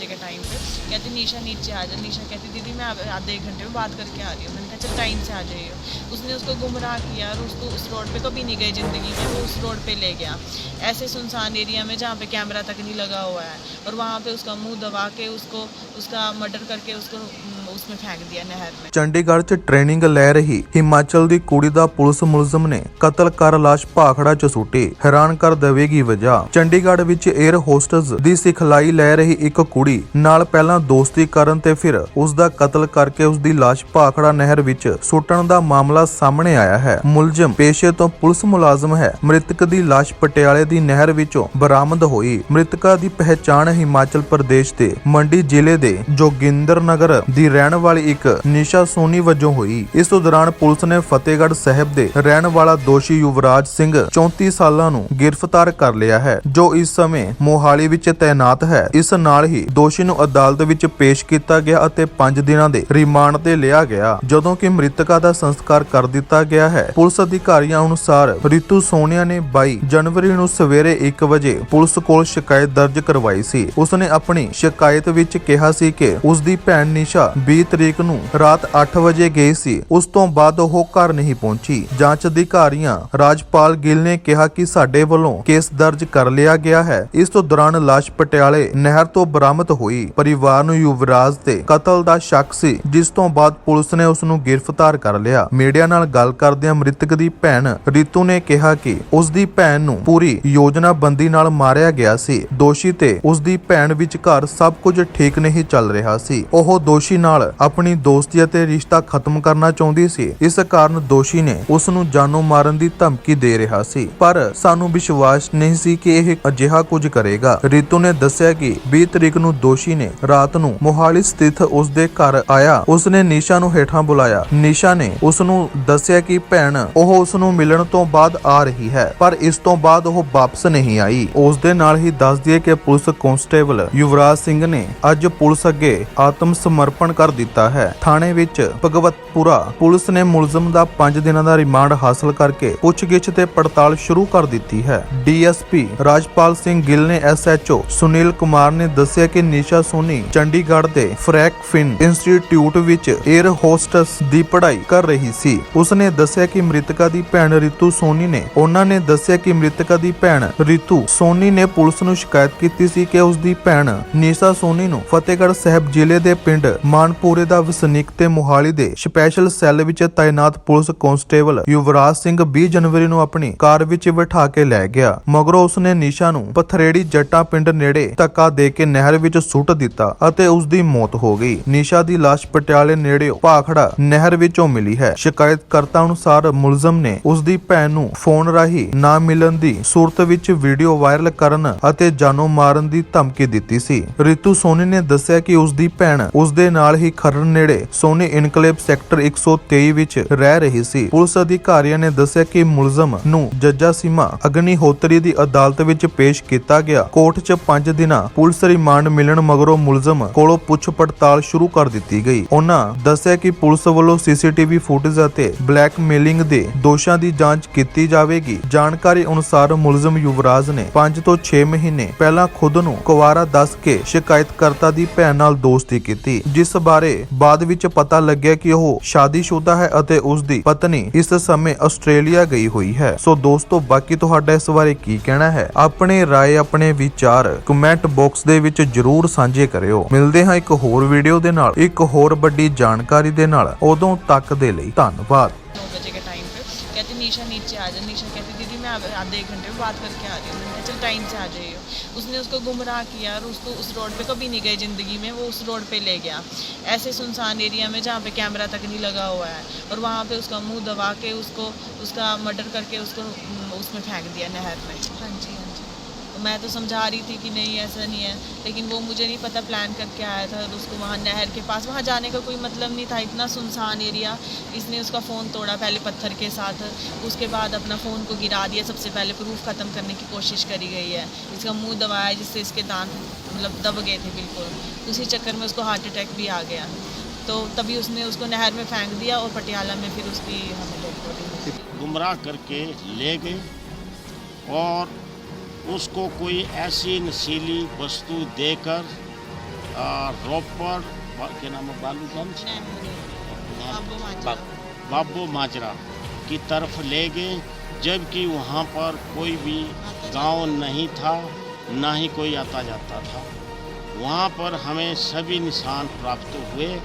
बजे के टाइम पे। कहती, निशा नीचे आ जाए निशा कहती, दीदी, मैं आधे एक घंटे में बात करके आ रही हूँ। मैंने कहा, चल टाइम से आ जाइए उसने उसको गुमराह किया और उसको उस रोड पे कभी नहीं गई ज़िंदगी में वो उस रोड पे ले गया। ऐसे सुनसान एरिया में जहाँ पे कैमरा तक नहीं लगा हुआ है और वहाँ पे उसका मुँह दबा के उसको, उसका मर्डर करके उसको ਚੰਡੀਗੜ੍ਹ 'ਚ ਟ੍ਰੇਨਿੰਗ ਲੈ ਰਹੀ ਹਿਮਾਚਲ ਦੀ ਕੁੜੀ ਦਾ ਪੁਲਿਸ ਮੁਲਜ਼ਮ ਨੇ ਕਤਲ ਕਰ ਲਾਸ਼ ਭਾਖੜਾ 'ਚ ਸੁੱਟੀ। ਹੈਰਾਨ ਕਰ ਦੇਵੇਗੀ ਵਜ੍ਹਾ। ਚੰਡੀਗੜ੍ਹ ਵਿੱਚ 에ਅਰ ਹੋਸਟਸ ਦੀ ਸਿਖਲਾਈ ਲੈ ਰਹੀ ਇੱਕ ਕੁੜੀ। ਨਾਲ ਪਹਿਲਾਂ ਦੋਸਤੀ ਕਰਨ ਤੇ ਫਿਰ ਉਸ ਦਾ ਕਤਲ ਕਰਕੇ ਉਸ ਦੀ ਲਾਸ਼ ਭਾਖੜਾ ਨਹਿਰ ਵਿੱਚ ਸੁੱਟਣ ਦਾ ਮਾਮਲਾ ਸਾਹਮਣੇ ਆਇਆ ਹੈ। ਮੁਲਜ਼ਮ ਪੇਸ਼ੇ ਤੋਂ ਪੁਲਿਸ ਮੁਲਾਜ਼ਮ ਹੈ। ਮ੍ਰਿਤਕ ਦੀ ਲਾਸ਼ ਪਟਿਆਲੇ ਦੀ ਨਹਿਰ ਵਿੱਚੋਂ ਬਰਾਮਦ ਹੋਈ। ਮ੍ਰਿਤਕਾ ਦੀ ਪਹਿਚਾਣ ਹਿਮਾਚਲ ਪ੍ਰਦੇਸ਼ ਦੇ ਮੰਡੀ ਜ਼ਿਲ੍ਹੇ ਦੇ ਜੋਗਿੰਦਰ ਨਗਰ ਦੀ ਰਹਿਣ ਵਾਲੀ ਇੱਕ ਨਿਸ਼ਾ ਸੋਨੀ ਵਜੋਂ ਹੋਈ। ਇਸ ਦੌਰਾਨ ਪੁਲਿਸ ਨੇ ਫਤਿਹਗੜ੍ਹ ਸਾਹਿਬ ਦੇ ਰਹਿਣ ਵਾਲਾ ਦੋਸ਼ੀ ਯੁਵਰਾਜ ਸਿੰਘ 34 ਸਾਲਾਂ ਨੂੰ ਗ੍ਰਿਫਤਾਰ ਕਰ ਲਿਆ ਹੈ, ਜੋ ਇਸ ਸਮੇਂ ਮੋਹਾਲੀ ਵਿੱਚ ਤਾਇਨਾਤ ਹੈ। ਇਸ ਨਾਲ ਹੀ ਦੋਸ਼ੀ ਨੂੰ ਅਦਾਲਤ ਵਿੱਚ ਪੇਸ਼ ਕੀਤਾ ਗਿਆ ਅਤੇ 5 ਦਿਨਾਂ ਦੇ ਰਿਮਾਂਡ ਤੇ ਲਿਆ ਗਿਆ। ਜਦੋਂ ਕਿ ਮ੍ਰਿਤਕਾ ਦਾ ਸੰਸਕਾਰ ਕਰ ਦਿੱਤਾ ਗਿਆ ਹੈ, ਪੁਲਿਸ ਅਧਿਕਾਰੀਆਂ ਅਨੁਸਾਰ ਰਿਤੂ ਸੋਨੀਆ ਨੇ 22 ਜਨਵਰੀ ਨੂੰ ਸਵੇਰੇ 1 ਵਜੇ ਪੁਲਿਸ ਕੋਲ ਸ਼ਿਕਾਇਤ ਦਰਜ ਕਰਵਾਈ ਸੀ। ਉਸਨੇ ਆਪਣੀ ਸ਼ਿਕਾਇਤ ਵਿੱਚ ਕਿਹਾ ਸੀ ਕਿ ਉਸ ਦੀ ਭੈਣ ਨਿਸ਼ਾ 20 ਤਰੀਕ ਨੂੰ ਰਾਤ 8 ਵਜੇ ਗਈ ਸੀ। ਉਸ ਤੋਂ ਬਾਅਦ ਉਹ ਘਰ ਨਹੀਂ ਪਹੁੰਚੀ। ਜਾਂਚ ਅਧਿਕਾਰੀਆਂ ਰਾਜਪਾਲ ਗਿੱਲ ਨੇ ਕਿਹਾ ਕਿ ਸਾਡੇ ਵੱਲੋਂ ਕੇਸ ਦਰਜ ਕਰ ਲਿਆ ਗਿਆ ਹੈ। ਇਸ ਤੋਂ ਦੌਰਾਨ ਲਾਸ਼ ਪਟਿਆਲੇ ਨਹਿਰ ਤੋਂ ਬਰਾਮਦ ਹੋਈ। ਪਰਿਵਾਰ ਨੂੰ ਯੁਵਰਾਜ ਤੇ ਕਤਲ ਦਾ ਸ਼ੱਕ ਸੀ, ਜਿਸ ਤੋਂ ਬਾਅਦ ਪੁਲਿਸ ਨੇ ਉਸ ਨੂੰ ਗ੍ਰਿਫਤਾਰ ਕਰ ਲਿਆ। ਮੀਡੀਆ ਨਾਲ ਗੱਲ ਕਰਦਿਆਂ ਮ੍ਰਿਤਕ ਦੀ ਭੈਣ ਰਿਤੂ ਨੇ ਕਿਹਾ ਕਿ ਉਸ ਦੀ ਭੈਣ ਨੂੰ ਪੂਰੀ ਯੋਜਨਾਬੰਦੀ ਨਾਲ ਮਾਰਿਆ ਗਿਆ ਸੀ। ਦੋਸ਼ੀ ਤੇ ਉਸ ਦੀ ਭੈਣ ਵਿਚਕਾਰ ਸਭ ਕੁਝ ਠੀਕ ਨਹੀਂ ਚੱਲ ਰਿਹਾ ਸੀ। ਉਹ ਦੋਸ਼ੀ ਨਾਲ ਆਪਣੀ ਦੋਸਤੀ ਅਤੇ ਰਿਸ਼ਤਾ ਖਤਮ ਕਰਨਾ ਚਾਹੁੰਦੀ ਸੀ। ਇਸ ਕਾਰਨ ਦੋਸ਼ੀ ਨੇ ਉਸ ਨੂੰ ਜਾਨੋਂ ਮਾਰਨ ਦੀ ਧਮਕੀ ਦੇ ਰਿਹਾ ਸੀ। ਪਰ ਸਾਨੂੰ ਵਿਸ਼ਵਾਸ ਨਹੀਂ ਸੀ ਕਿ ਇਹ ਅਜਿਹਾ ਕੁਝ ਕਰੇਗਾ। ਰਿਤੂ ਨੇ ਦੱਸਿਆ ਕਿ 20 ਤਰੀਕ ਨੂੰ ਦੋਸ਼ੀ ਨੇ ਰਾਤ ਨੂੰ ਮੋਹਾਲੀ ਸਥਿਤ ਉਸ ਦੇ ਘਰ ਆਇਆ। ਉਸ ਨੇ ਨਿਸ਼ਾ ਨੂੰ ਹੇਠਾਂ ਬੁਲਾਇਆ। ਨਿਸ਼ਾ ਨੇ ਉਸ ਨੂੰ ਦੱਸਿਆ ਕਿ, ਭੈਣ, ਉਹ ਉਸ ਨੂੰ ਮਿਲਣ ਤੋਂ ਬਾਅਦ ਆ ਰਹੀ ਹੈ, ਪਰ ਇਸ ਤੋਂ ਬਾਅਦ ਉਹ ਵਾਪਸ ਨਹੀਂ ਆਈ। ਉਸ ਦੇ ਨਾਲ ਹੀ ਦੱਸ ਦਈਏ ਕਿ ਪੁਲਿਸ ਕਾਂਸਟੇਬਲ ਯੁਵਰਾਜ ਸਿੰਘ ਨੇ ਅੱਜ ਪੁਲਿਸ ਅੱਗੇ ਆਤਮ ਸਮਰਪਣ ਕਰ ਦਿੱਤਾ ਹੈ। ਥਾਣੇ ਵਿੱਚ ਭਗਵਤਪੁਰਾ ਪੁਲਿਸ ਨੇ ਮੁਲਜ਼ਮ ਦਾ 5 ਦਿਨਾਂ ਦਾ ਰਿਮਾਂਡ ਹਾਸਲ ਕਰਕੇ ਪੁੱਛਗਿੱਛ ਤੇ ਪੜਤਾਲ ਸ਼ੁਰੂ ਕਰ ਦਿੱਤੀ ਹੈ। ਡੀਐਸਪੀ ਰਾਜਪਾਲ ਸਿੰਘ ਗਿੱਲ ਨੇ ਐਸਐਚਓ ਸੁਨੀਲ ਕੁਮਾਰ ਨੇ ਦੱਸਿਆ ਕਿ ਨਿਸ਼ਾ ਸੋਨੀ ਚੰਡੀਗੜ੍ਹ ਦੇ ਫਰੈਂਕਫਿਨ ਇੰਸਟੀਚਿਊਟ ਵਿੱਚ 에ਅਰ ਹੋਸਟਸ ਦੀ ਪੜ੍ਹਾਈ ਕਰ ਰਹੀ ਸੀ। ਉਸਨੇ ਦੱਸਿਆ ਕਿ ਮ੍ਰਿਤਕਾ ਦੀ ਭੈਣ ਰਿਤੂ ਸੋਨੀ ਨੇ, ਉਹਨਾਂ ਨੇ ਦੱਸਿਆ ਕਿ ਮ੍ਰਿਤਕਾ ਦੀ ਭੈਣ ਰਿਤੂ ਸੋਨੀ ਨੇ ਪੁਲਿਸ ਨੂੰ ਸ਼ਿਕਾਇਤ ਕੀਤੀ ਸੀ ਕਿ ਉਸ ਦੀ ਭੈਣ ਨਿਸ਼ਾ ਸੋਨੀ ਨੂੰ ਫਤਿਹਗੜ੍ਹ ਸਾਹਿਬ ਜ਼ਿਲ੍ਹੇ ਦੇ ਪਿੰਡ ਮਾਨ ਪੂਰੇ ਦਾ ਵਸਨੀਕ ਤੇ ਮੋਹਾਲੀ ਦੇ ਸਪੈਸ਼ਲ ਸੈੱਲ ਵਿੱਚ ਤਾਇਨਾਤ ਪੁਲਿਸ ਕਾਂਸਟੇਬਲ ਯੁਵਰਾਜ ਸਿੰਘ 20 ਜਨਵਰੀ ਨੂੰ ਆਪਣੀ ਕਾਰ ਵਿੱਚ ਬਿਠਾ ਕੇ ਲੈ ਗਿਆ। ਮਗਰੋਂ ਉਸਨੇ ਨਿਸ਼ਾ ਨੂੰ ਪਥਰੇੜੀ ਜੱਟਾਂ ਪਿੰਡ ਨੇੜੇ ਧੱਕਾ ਦੇ ਕੇ ਨਹਿਰ ਵਿੱਚ ਸੁੱਟ ਦਿੱਤਾ ਅਤੇ ਉਸ ਦੀ ਮੌਤ ਹੋ ਗਈ। ਨਿਸ਼ਾ ਦੀ ਲਾਸ਼ ਪਟਿਆਲੇ ਨੇੜੇ ਭਾਖੜਾ ਨਹਿਰ ਵਿੱਚੋਂ ਮਿਲੀ ਹੈ। ਸ਼ਿਕਾਇਤਕਰਤਾ ਅਨੁਸਾਰ ਮੁਲਜ਼ਮ ਨੇ ਉਸ ਦੀ ਭੈਣ ਨੂੰ ਫੋਨ ਰਾਹੀਂ ਨਾ ਮਿਲਣ ਦੀ ਸੂਰਤ ਵਿੱਚ ਵੀਡੀਓ ਵਾਇਰਲ ਕਰਨ ਅਤੇ ਜਾਨੋਂ ਮਾਰਨ ਦੀ ਧਮਕੀ ਦਿੱਤੀ ਸੀ। ਰਿਤੂ ਸੋਨੀ ਨੇ ਦੱਸਿਆ ਕਿ ਉਸ ਦੀ ਭੈਣ ਉਸ ਦੇ ਨਾਲ ਹੀ ਖਰੜ ਨੇੜੇ ਸੋਨੀ ਇਨਕਲੇਵ ਸੈਕਟਰ 123 ਵਿੱਚ ਰਹਿ ਰਹੀ ਸੀ। ਪੁਲਿਸ ਅਧਿਕਾਰੀਆਂ ਨੇ ਦੱਸਿਆ ਕਿ ਮੁਲਜ਼ਮ ਨੂੰ ਜੱਜਾ ਸੀਮਾ ਅਗਨੀਹੋਤਰੀ ਦੀ ਅਦਾਲਤ ਵਿੱਚ ਪੇਸ਼ ਕੀਤਾ ਗਿਆ। ਕੋਰਟ 'ਚ 5 ਦਿਨਾਂ ਪੁਲਿਸ ਰਿਮਾਂਡ ਮਿਲਣ ਮਗਰੋਂ ਮੁਲਜ਼ਮ ਕੋਲੋਂ ਪੁੱਛ ਪੜਤਾਲ ਸ਼ੁਰੂ ਕਰ ਦਿੱਤੀ ਗਈ। ਉਹਨਾਂ ਦੱਸਿਆ ਕਿ ਪੁਲਿਸ ਵੱਲੋਂ ਸੀਸੀਟੀਵੀ ਫੁਟੇਜ ਅਤੇ ਬਲੈਕਮੇਲਿੰਗ ਦੇ ਦੋਸ਼ਾਂ ਦੀ ਜਾਂਚ ਕੀਤੀ ਜਾਵੇਗੀ। ਜਾਣਕਾਰੀ ਅਨੁਸਾਰ ਮੁਲਜ਼ਮ ਯੁਵਰਾਜ ਨੇ 5 ਤੋਂ 6 ਮਹੀਨੇ ਪਹਿਲਾਂ ਖੁਦ ਨੂੰ ਕੁਵਾਰਾ ਦੱਸ ਕੇ ਸ਼ਿਕਾਇਤਕਰਤਾ ਦੀ ਭੈਣ ਨਾਲ ਦੋਸਤੀ ਕੀਤੀ, ਜਿਸ ਬਾਰੇ ਬਾਰੇ ਬਾਅਦ ਵਿੱਚ ਪਤਾ ਲੱਗਿਆ ਕਿ ਉਹ ਸ਼ਾਦੀशुदा ਹੈ ਅਤੇ ਉਸ ਦੀ ਪਤਨੀ ਇਸ ਸਮੇਂ ਆਸਟ੍ਰੇਲੀਆ ਗਈ ਹੋਈ ਹੈ। ਸੋ ਦੋਸਤੋ, ਬਾਕੀ ਤੁਹਾਡਾ ਇਸ ਬਾਰੇ ਕੀ ਕਹਿਣਾ ਹੈ? ਆਪਣੇ رائے ਆਪਣੇ ਵਿਚਾਰ ਕਮੈਂਟ ਬਾਕਸ ਦੇ ਵਿੱਚ ਜਰੂਰ ਸਾਂਝੇ ਕਰਿਓ। ਮਿਲਦੇ ਹਾਂ ਇੱਕ ਹੋਰ ਵੀਡੀਓ ਦੇ ਨਾਲ। ਇੱਕ ਹੋਰ ਵੱਡੀ ਜਾਣਕਾਰੀ ਦੇ ਨਾਲ। ਉਦੋਂ ਤੱਕ ਦੇ ਲਈ ਧੰਨਵਾਦ। कहती निशा नीचे आ जा। निशा कहती दीदी मैं आधे एक घंटे में बात करके आ रही हूँ। चल टाइम से आ जाइए उसने उसको गुमराह किया और उसको उस रोड पे कभी नहीं गए ज़िंदगी में। वो उस रोड पे ले गया। ऐसे सुनसान एरिया में जहाँ पे कैमरा तक नहीं लगा हुआ है और वहाँ पे उसका मुँह दबा के उसको उसका मर्डर करके उसको हम्म, उसमें फेंक दिया नहर में। हाँ जी। मैं तो समझा रही थी कि नहीं, ऐसा नहीं है। लेकिन वो मुझे नहीं पता प्लान करके आया था और उसको वहाँ नहर के पास, वहाँ जाने का कोई मतलब नहीं था। इतना सुनसान एरिया इसने उसका फ़ोन तोड़ा पहले पत्थर के साथ। उसके बाद अपना फ़ोन को गिरा दिया। सबसे पहले प्रूफ ख़त्म करने की कोशिश करी गई है। इसका मुँह दबाया जिससे इसके दांत मतलब दब गए थे बिल्कुल। उसी चक्कर में उसको हार्ट अटैक भी आ गया। तो तभी उसने उसको नहर में फेंक दिया और पटियाला में फिर उसकी हमें गुमराह करके ले गए और उसको कोई ऐसी नशीली वस्तु देकर रोपड़ क्या नाम है बालूगंज। बाबू माजरा। की तरफ़ ले गए जबकि वहाँ पर कोई भी गाँव नहीं था ना ही कोई आता जाता था। वहाँ पर हमें सभी निशान प्राप्त हुए।